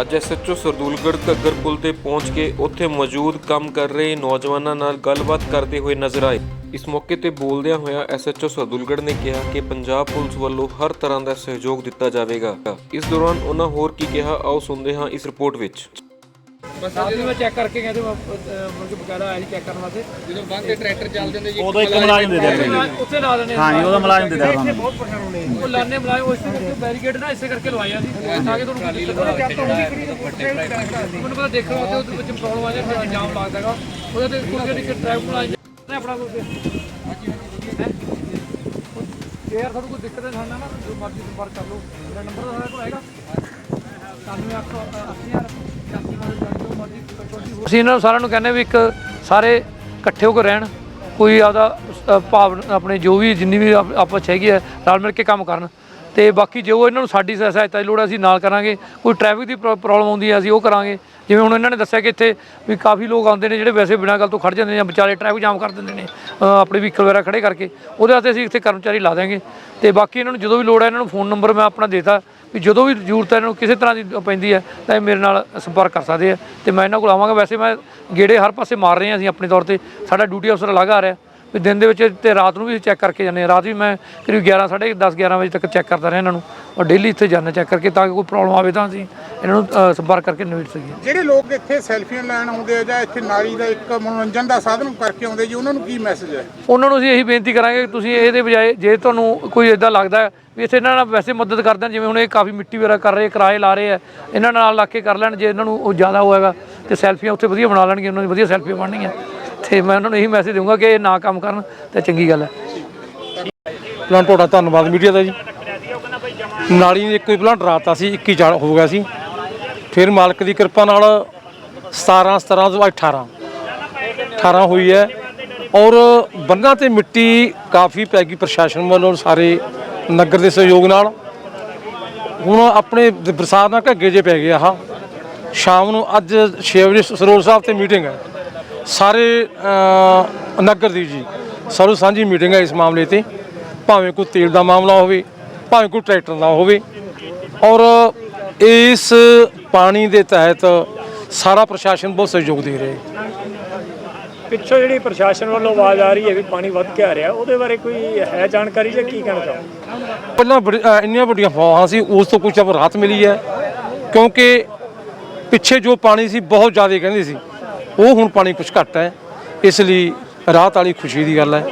ਅੱਜ ਐਸਐਚਓ ਸਰਦੂਲਗੜ੍ਹ ਘੱਗਰ ਪੁਲ ਤੇ ਪਹੁੰਚ ਕੇ ਉੱਥੇ ਮੌਜੂਦ ਕੰਮ ਕਰ ਰਹੇ ਨੌਜਵਾਨਾਂ ਨਾਲ ਗੱਲਬਾਤ ਕਰਦੇ ਹੋਏ ਨਜ਼ਰ ਆਏ। ਇਸ ਮੌਕੇ ਤੇ ਬੋਲਦਿਆਂ ਹੋਇਆ ਐਸਐਚਓ ਸਰਦੂਲਗੜ੍ਹ ਨੇ ਕਿਹਾ ਕਿ ਪੰਜਾਬ ਪੁਲਿਸ ਵੱਲੋਂ ਹਰ ਤਰ੍ਹਾਂ ਦਾ ਸਹਿਯੋਗ ਦਿੱਤਾ ਜਾਵੇਗਾ। ਇਸ ਦੌਰਾਨ ਉਹਨਾਂ ਹੋਰ ਕੀ ਕਿਹਾ, ਆਓ ਸੁਣਦੇ ਹਾਂ ਇਸ ਰਿਪੋਰਟ ਵਿੱਚ। ਆਪ ਵੀ ਮੈਂ ਚੈੱਕ ਕਰਕੇ ਕਹਿੰਦੇ ਮੁਰਗੇ ਬਕਾਇਦਾ ਆਇਆ ਸੀ ਚੈੱਕ ਕਰਨ ਵਾਸਤੇ। ਜਦੋਂ ਬੰਦ ਦੇ ਟਰੈਕਟਰ ਚੱਲਦੇ ਨੇ ਜੀ ਉਦੋਂ ਇੱਕ ਮੁਲਾਜ਼ਮ ਦੇ ਦਿਆ ਉੱਥੇ ਲਾ ਦਿੰਦੇ ਹਾਂ ਜੀ ਉਹਦਾ ਮੁਲਾਜ਼ਮ ਦੇ ਦਿਆ ਇੱਥੇ ਬਹੁਤ ਪਰੇਸ਼ਾਨ ਹੋਣੇ ਉਹ ਲਾਣੇ ਮੁਲਾਜ਼ਮ ਉਸ ਤੇ ਬੈਰੀਕੇਡ ਨਾ ਇਸੇ ਕਰਕੇ ਲਵਾਇਆ ਸੀ। ਤਾਂ ਕਿ ਤੁਹਾਨੂੰ ਦਿੱਕਤ ਨਾ ਆਵੇ ਮੈਨੂੰ ਪਤਾ ਦੇਖੋ ਉੱਥੇ ਉਹਦੇ ਵਿੱਚ ਪ੍ਰੋਬਲਮ ਆ ਜਾਏ ਜਾਮ ਲੱਗਦਾਗਾ ਉਹਦੇ ਤੇ ਕੋਈ ਜਿਹੜੀ ਟ੍ਰੈਫਿਕ ਮੁਲਾਜ਼ਮ ਆਪਣਾ ਕੋਈ ਹੈ? ਯਾਰ ਤੁਹਾਨੂੰ ਕੋਈ ਦਿੱਕਤ ਹੈ ਸਾਨੂੰ ਨਾ ਜੋ ਮਰਜ਼ੀ ਸੰਪਰਕ ਕਰ ਲਓ। ਮੇਰਾ ਨੰਬਰ ਤਾਂ ਸਾਡੇ ਕੋਲ ਹੈਗਾ। 9880 ਅਸੀਂ ਇਹਨਾਂ ਨੂੰ ਸਾਰਿਆਂ ਨੂੰ ਕਹਿੰਦੇ ਵੀ ਇੱਕ ਸਾਰੇ ਇਕੱਠੇ ਹੋ ਕੇ ਰਹਿਣ ਕੋਈ ਆਪਦਾ ਅ, ਭਾਵ ਆਪਣੇ ਜੋ ਵੀ ਜਿੰਨੀ ਵੀ ਆਪ- ਆਪਸ 'ਚ ਹੈਗੀ ਹੈ ਰਲ ਮਿਲ ਕੇ ਕੰਮ ਕਰਨ। ਤੇ ਬਾਕੀ ਜੋ ਇਹਨਾਂ ਨੂੰ ਸਾਡੀ ਸਹਾਇਤਾ ਦੀ ਲੋੜ ਹੈ, ਅਸੀਂ ਨਾਲ ਕਰਾਂਗੇ। ਕੋਈ ਟ੍ਰੈਫਿਕ ਦੀ ਪ੍ਰੋ- ਪ੍ਰੋਬਲਮ ਆਉਂਦੀ ਹੈ ਅਸੀਂ ਉਹ ਕਰਾਂਗੇ। ਜਿਵੇਂ ਹੁਣ ਇਹਨਾਂ ਨੇ ਦੱਸਿਆ ਕਿ ਇੱਥੇ ਵੀ ਕਾਫੀ ਲੋਕ ਆਉਂਦੇ ਨੇ ਜਿਹੜੇ ਵੈਸੇ ਬਿਨਾਂ ਗੱਲ ਤੋਂ ਖੜ ਜਾਂਦੇ ਨੇ ਜਾਂ ਵਿਚਾਲੇ ਟ੍ਰੈਫਿਕ ਜਾਮ ਕਰ ਦਿੰਦੇ ਨੇ ਆਪਣੇ ਵਹੀਕਲ ਵਗੈਰਾ ਖੜੇ ਕਰਕੇ। ਉਹਦੇ ਵਾਸਤੇ ਅਸੀਂ ਇੱਥੇ ਕਰਮਚਾਰੀ ਲਾ ਦਾਂਗੇ ਤੇ ਬਾਕੀ ਇਹਨਾਂ ਨੂੰ ਜਦੋਂ ਵੀ ਲੋੜ ਹੈ ਇਹਨਾਂ ਨੂੰ ਫੋਨ ਨੰਬਰ ਮੈਂ ਆਪਣਾ ਦੇਤਾ। ਵੀ ਜਦੋਂ ਵੀ ਜ਼ਰੂਰਤ ਹੈ ਇਹਨਾਂ ਨੂੰ ਕਿਸੇ ਤਰ੍ਹਾਂ ਦੀ ਪੈਂਦੀ ਹੈ, ਤਾਂ ਇਹ ਮੇਰੇ ਨਾਲ ਸੰਪਰਕ ਕਰ ਸਕਦੇ ਆ। ਤੇ ਮੈਂ ਇਹਨਾਂ ਕੋਲ ਆਵਾਂਗਾ। ਵੈਸੇ ਮੈਂ ਗੇੜੇ ਹਰ ਪਾਸੇ ਮਾਰ ਰਹੇ ਹਾਂ ਅਸੀਂ ਆਪਣੇ ਤੌਰ ਤੇ। ਸਾਡਾ ਡਿਊਟੀ ਅਫਸਰ ਅਲੱਗ ਆ ਰਿਹਾ। ਵੀ ਦਿਨ ਦੇ ਵਿੱਚ ਤੇ ਰਾਤ ਨੂੰ ਵੀ ਚੈੱਕ ਕਰਕੇ ਜਾਂਦੇ ਹਾਂ। ਰਾਤ ਵੀ ਮੈਂ ਕਰੀਬ 11 ਸਾਢੇ 10 11 ਵਜੇ ਤੱਕ ਚੈੱਕ ਕਰਦਾ ਰਿਹਾ ਇਹਨਾਂ ਨੂੰ ਔਰ ਡੇਲੀ ਇੱਥੇ ਜਾਂਦਾ ਚੈੱਕ ਕਰਕੇ ਤਾਂ ਕਿ ਕੋਈ ਪ੍ਰੋਬਲਮ ਆਵੇ ਤਾਂ ਅਸੀਂ ਇਹਨਾਂ ਨੂੰ ਸੰਪਰਕ ਕਰਕੇ ਨਿਬੇੜ ਸਕੀਏ। ਜਿਹੜੇ ਲੋਕ ਇੱਥੇ ਸੈਲਫੀਆਂ ਲੈਣ ਆਉਂਦੇ ਆ ਜਾਂ ਇੱਥੇ ਨਾਰੀ ਦਾ ਇੱਕ ਮਨੋਰੰਜਨ ਦਾ ਸਾਧਨ ਕਰਕੇ ਆਉਂਦੇ ਜੀ ਉਹਨਾਂ ਨੂੰ ਕੀ ਮੈਸੇਜ ਹੈ? ਉਹਨਾਂ ਨੂੰ ਅਸੀਂ ਇਹੀ ਬੇਨਤੀ ਕਰਾਂਗੇ ਕਿ ਤੁਸੀਂ ਇਹਦੇ ਬਜਾਏ ਜੇ ਤੁਹਾਨੂੰ ਕੋਈ ਇਦਾਂ ਲੱਗਦਾ ਵੀ ਇੱਥੇ ਇਹਨਾਂ ਨਾਲ ਵੈਸੇ ਮਦਦ ਕਰ ਦੇਣ ਜਿਵੇਂ ਹੁਣ ਇਹ ਕਾਫੀ ਮਿੱਟੀ ਵਗੈਰਾ ਕਰ ਰਹੇ ਕਿਰਾਏ ਲਾ ਰਹੇ ਆ ਇਹਨਾਂ ਨਾਲ ਲਾ ਕੇ ਕਰ ਲੈਣ ਜੇ ਇਹਨਾਂ ਨੂੰ ਉਹ ਜ਼ਿਆਦਾ ਹੋਏਗਾ ਤੇ ਸੈਲਫੀਆਂ ਉੱਥੇ ਵਧੀਆ ਬਣਾ ਲੈਣਗੇ ਉਹਨਾਂ ਦੀ ਵਧੀਆ ਸੈਲਫੀਆਂ ਬਣਨਗੀਆਂ ਤੇ ਮੈਂ ਉਹਨਾਂ ਨੂੰ ਇਹੀ ਮੈਸੇਜ ਦਊਂਗਾ ਕਿ ਇਹ ਨਾ ਕੰਮ ਕਰਨ ਤੇ ਚੰਗੀ ਗੱਲ ਹੈ। ਪਲਾਂਟ ਤੁਹਾਡਾ ਧੰਨਵਾਦ ਮੀਡੀਆ ਦਾ ਜੀ। ਨਾਲੀ ਨੇ ਕੋਈ ਪਲਾਂਟ ਰਾਤਾ ਸੀ 21 ਚਾਲ ਹੋ ਗਿਆ ਸੀ। ਫਿਰ ਮਾਲਕ ਦੀ ਕਿਰਪਾ ਨਾਲ 17 17 ਤੋਂ 18 18 ਹੋਈ ਹੈ। ਔਰ ਬੰਨਾਂ ਤੇ ਮਿੱਟੀ ਕਾਫੀ ਪੈ ਗਈ ਪ੍ਰਸ਼ਾਸਨ ਵੱਲੋਂ ਸਾਰੇ ਨਗਰ ਦੇ ਸਹਿਯੋਗ ਨਾਲ। ਹੁਣ ਆਪਣੇ ਬਰਸਾਤ ਨਾਲ ਘੱਗੇ ਜੇ ਪੈ ਗਿਆ ਆਹ। ਸ਼ਾਮ ਨੂੰ ਅੱਜ 6 ਵਜੇ ਸਰੋਰ ਸਾਹਿਬ ਤੇ ਮੀਟਿੰਗ ਹੈ। ਸਾਰੇ ਨਗਰ ਦੀ ਜੀ ਸਰਵ ਸਾਂਝੀ ਮੀਟਿੰਗ ਹੈ ਇਸ ਮਾਮਲੇ ਤੇ। ਭਾਵੇਂ ਕੋਈ ਤੇਲ ਦਾ ਮਾਮਲਾ ਹੋਵੇ ਭਾਵੇਂ ਕੋਈ ਟਰੈਕਟਰ ਦਾ ਹੋਵੇ। ਔਰ ਇਸ ਪਾਣੀ ਦੇ ਤਹਿਤ ਸਾਰਾ ਪ੍ਰਸ਼ਾਸਨ ਬਹੁਤ ਸਹਿਯੋਗ ਦੇ ਰਿਹਾ ਹੈ। ਪਿੱਛੋਂ ਜਿਹੜੀ ਪ੍ਰਸ਼ਾਸਨ ਵੱਲੋਂ ਆਵਾਜ਼ ਆ ਰਹੀ ਹੈ ਵੀ ਪਾਣੀ ਵੱਧ ਕੇ ਆ ਰਿਹਾ ਉਹਦੇ ਬਾਰੇ ਕੋਈ ਹੈ ਜਾਣਕਾਰੀ ਜਾਂ ਕੀ ਕਹਿਣਾ ਚਾਹੋ ਪਹਿਲਾਂ ਇੰਨੀਆਂ ਵੱਡੀਆਂ ਫਵਾਹਾਂ ਸੀ ਉਸ ਤੋਂ ਕੁਝ ਅਬ ਰਾਹਤ ਮਿਲੀ ਹੈ। ਕਿਉਂਕਿ ਪਿੱਛੇ ਜੋ ਪਾਣੀ ਸੀ ਬਹੁਤ ਜ਼ਿਆਦਾ ਕਹਿੰਦੇ ਸੀ। ਉਹ ਹੁਣ ਪਾਣੀ ਕੁਝ ਘੱਟ ਹੈ ਇਸ ਲਈ ਰਾਹਤ ਵਾਲੀ ਖੁਸ਼ੀ ਦੀ ਗੱਲ ਹੈ।